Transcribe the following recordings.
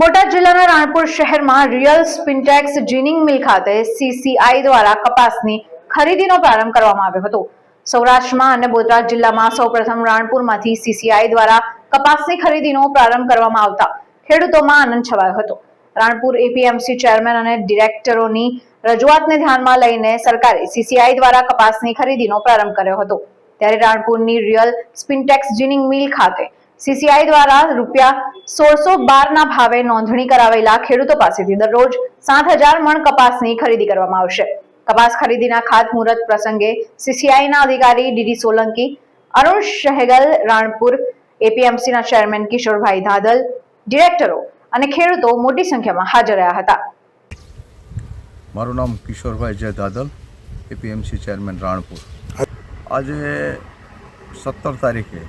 બોટાદ જિલ્લાના રાણપુર શહેરમાં real સ્પિન્ટેક્સ ginning મિલ ખાતે સીસીઆઈ દ્વારા કપાસની ખરીદીનો પ્રારંભ કરવામાં આવ્યો હતો. સૌરાષ્ટ્રમાં અને બોટાદ જિલ્લામાં સૌપ્રથમ રાણપુરમાંથી સીસીઆઈ દ્વારા કપાસની ખરીદીનો પ્રારંભ કરવામાં આવતા ખેડૂતોમાં આનંદ છવાયો હતો. રાણપુર એપીએમસી ચેરમેન અને ડિરેક્ટરોની રજૂઆતને ધ્યાનમાં લઈને સરકારે સીસીઆઈ દ્વારા કપાસની ખરીદીનો પ્રારંભ કર્યો હતો. ત્યારે રાણપુરની રિયલ સ્પિન્ટેક્સ જીનિંગ મિલ ખાતે સીસીઆઈ દ્વારા રૂપિયા સોળસો બારના ભાવે નોંધણી કરાવેલા ખેડૂતો પાસેથી દરરોજ સાત હજાર મણ કપાસની ખરીદી કરવામાં આવશે. કપાસ ખરીદીના ખાતમુહૂર્ત પ્રસંગે સીસીઆઈના અધિકારી ડીડી સોલંકી, અરુણ સહેગલ રાણપુર, એપીએમસીના ચેરમેન કિશોરભાઈ ધાદલ, ડિરેક્ટરો અને ખેડૂતો મોટી સંખ્યામાં હાજર રહ્યા હતા. મારું નામ કિશોરભાઈ જય ધાદલ, એપીએમસી ચેરમેન રાણપુર. આજે સત્તર તારીખે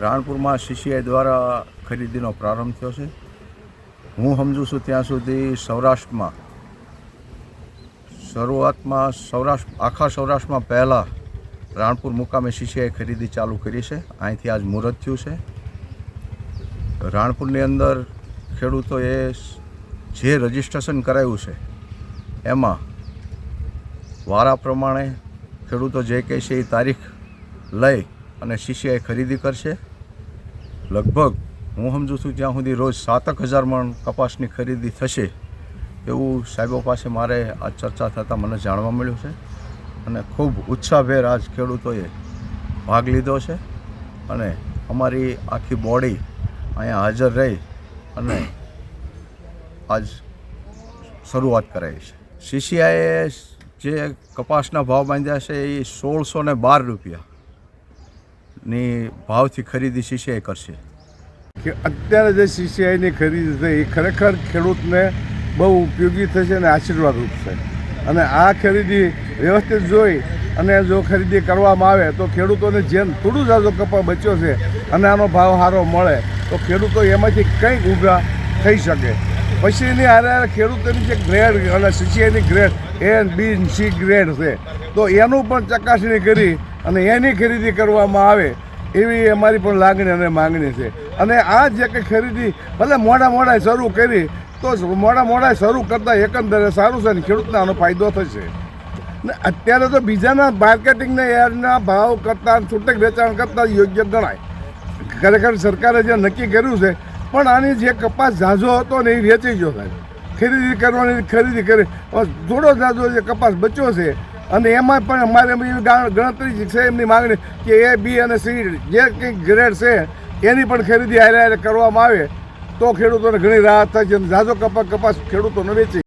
રાણપુરમાં સીસીઆઈ દ્વારા ખરીદીનો પ્રારંભ થયો છે. હું સમજુ છું ત્યાં સુધી સૌરાષ્ટ્રમાં, શરૂઆતમાં સૌરાષ્ટ્ર, આખા સૌરાષ્ટ્રમાં પહેલાં રાણપુર મુકામે સીસીઆઈ ખરીદી ચાલુ કરી છે. અહીંથી આજ મુહૂર્ત થયું છે. રાણપુરની અંદર ખેડૂતોએ જે રજિસ્ટ્રેશન કરાયું છે, એમાં વારા પ્રમાણે ખેડૂતો જે કહે છે એ તારીખ લઈ અને શિષ્યએ ખરીદી કરશે. લગભગ હું સમજુ છું ત્યાં સુધી રોજ સાતક હજાર મણ કપાસની ખરીદી થશે, એવું સાહેબો પાસે મારે આ ચર્ચા થતાં મને જાણવા મળ્યું છે. અને ખૂબ ઉત્સાહભેર આજ ખેડૂતોએ ભાગ લીધો છે અને અમારી આખી બોડી અહીંયા હાજર રહી અને આજ શરૂઆત કરાઈ છે. સીસીઆઈએ જે કપાસના ભાવ બાંધ્યા છે એ સોળસો ને બાર રૂપિયાની ભાવથી ખરીદી સીસીઆઈ કરશે. કે અત્યારે જે સીસીઆઈની ખરીદી છે, એ ખરેખર ખેડૂતને બહુ ઉપયોગી થશે અને આશીર્વાદરૂપ છે. અને આ ખરીદી વ્યવસ્થિત જોઈ અને જો ખરીદી કરવામાં આવે તો ખેડૂતોને જેમ થોડું જાજો કપા બચ્યો છે અને આનો ભાવ સારો મળે, તો ખેડૂતો એમાંથી કંઈક ઊભા થઈ શકે. પછીની હારે ખેડૂતોની જે ગ્રેડ અને સીસીઆઈની grade A B C grade છે, તો એનું પણ ચકાસણી કરી અને એની ખરીદી કરવામાં આવે, એવી અમારી પણ લાગણી અને માંગણી છે. અને આ જે કંઈ ખરીદી ભલે મોડા મોડા શરૂ કરી, તો મોડા મોડા શરૂ કરતાં એકંદરે સારું છે ને ખેડૂતને આનો ફાયદો થશે. ને અત્યારે તો બીજાના માર્કેટિંગના એરના ભાવ કરતાં છૂટક વેચાણ કરતાં યોગ્ય ગણાય. ખરેખર સરકારે જે નક્કી કર્યું છે, પણ આની જે કપાસ ઝાઝો હતો ને એ વેચી ગયો સાહેબ. ખરીદી કરવાની, ખરીદી કરી થોડો ઝાઝો જે કપાસ બચ્યો છે અને એમાં પણ અમારે ગા- ગણતરી છે એમની માગણી કે એ બી અને સી જે કંઈક ગ્રેડ છે, એની પણ ખરીદી હારે હારે કરવામાં આવે. તો ખેડૂતોને ઘણી રાહત છે અને ઝાઝો કપાસ કપાસ ખેડૂતોને વેચી.